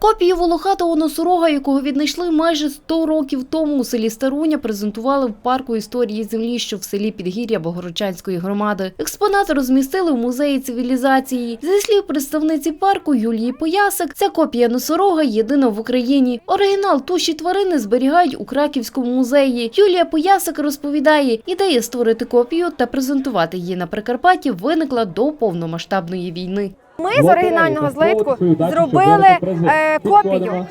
Копію волохатого носорога, якого віднайшли майже 100 років тому у селі Старуня, презентували в парку історії землі, що в селі Підгір'я Богородчанської громади. Експонати розмістили в музеї цивілізації. Зі слів представниці парку Юлії Поясик, ця копія носорога єдина в Україні. Оригінал туші тварини зберігають у Краківському музеї. Юлія Поясик розповідає, ідея створити копію та презентувати її на Прикарпатті виникла до повномасштабної війни. Ми з оригінального злитку зробили е, копію,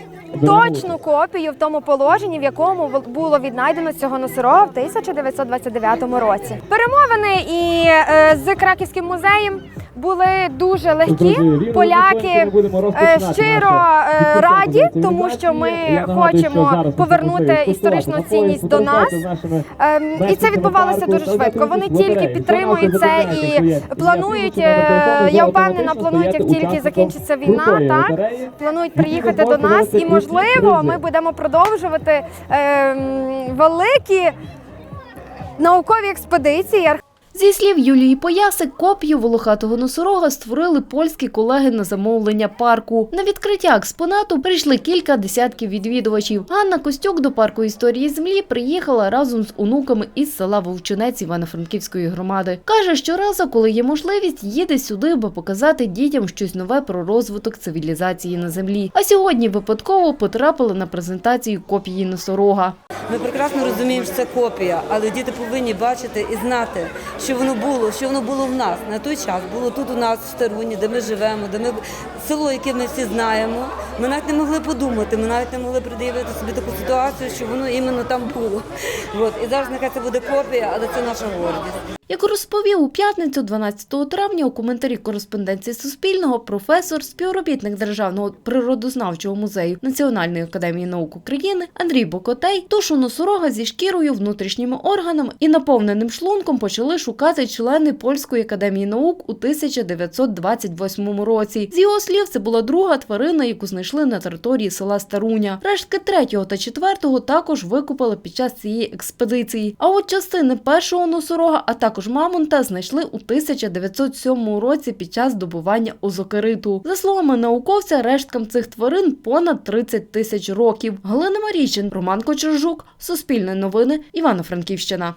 точну копію в тому положенні, в якому було віднайдено цього носорога в 1929 році. Перемовини і е, з Краківським музеєм були дуже легкі. Поляки е, щиро е, раді, тому що ми хочемо повернути історичну цінність до нас. Ем, І це відбувалося дуже швидко. Вони тільки підтримують це і планують. е, Я впевнена, планують, як тільки закінчиться війна, так планують приїхати до нас, і можливо, ми будемо продовжувати ем, великі наукові експедиції. Зі слів Юлії Поясик, копію волохатого носорога створили польські колеги на замовлення парку. На відкриття експонату прийшли кілька десятків відвідувачів. Ганна Костюк до парку історії землі приїхала разом з онуками із села Вовчинець Івано-Франківської громади. Каже, щоразу, коли є можливість, їде сюди, аби показати дітям щось нове про розвиток цивілізації на землі. А сьогодні випадково потрапили на презентацію копії носорога. Ми прекрасно розуміємо, що це копія, але діти повинні бачити і знати, що воно було, що воно було в нас на той час. Було тут у нас в Старуні, де ми живемо, де ми село, яке ми всі знаємо. Ми навіть не могли подумати, ми навіть не могли пред'явити собі таку ситуацію, що воно іменно там було. От і зараз нехай це буде копія, але це наша гордість. Як розповів у п'ятницю, 12 травня, у коментарі кореспонденції Суспільного, професор, співробітник Державного природознавчого музею Національної академії наук України Андрій Бокотей тушу носорога зі шкірою, внутрішніми органами і наповненим шлунком почали шукати члени Польської академії наук у 1928 році. З його слів, це була друга тварина, яку знайшли на території села Старуня. Рештки третього та четвертого також викопали під час цієї експедиції. А от частини першого носорога, а також мамонта, знайшли у 1907 році під час добування озокериту. За словами науковця, решткам цих тварин понад 30 тисяч років. Галина Марійчин, Роман Кочержук, Суспільне новини, Івано-Франківщина.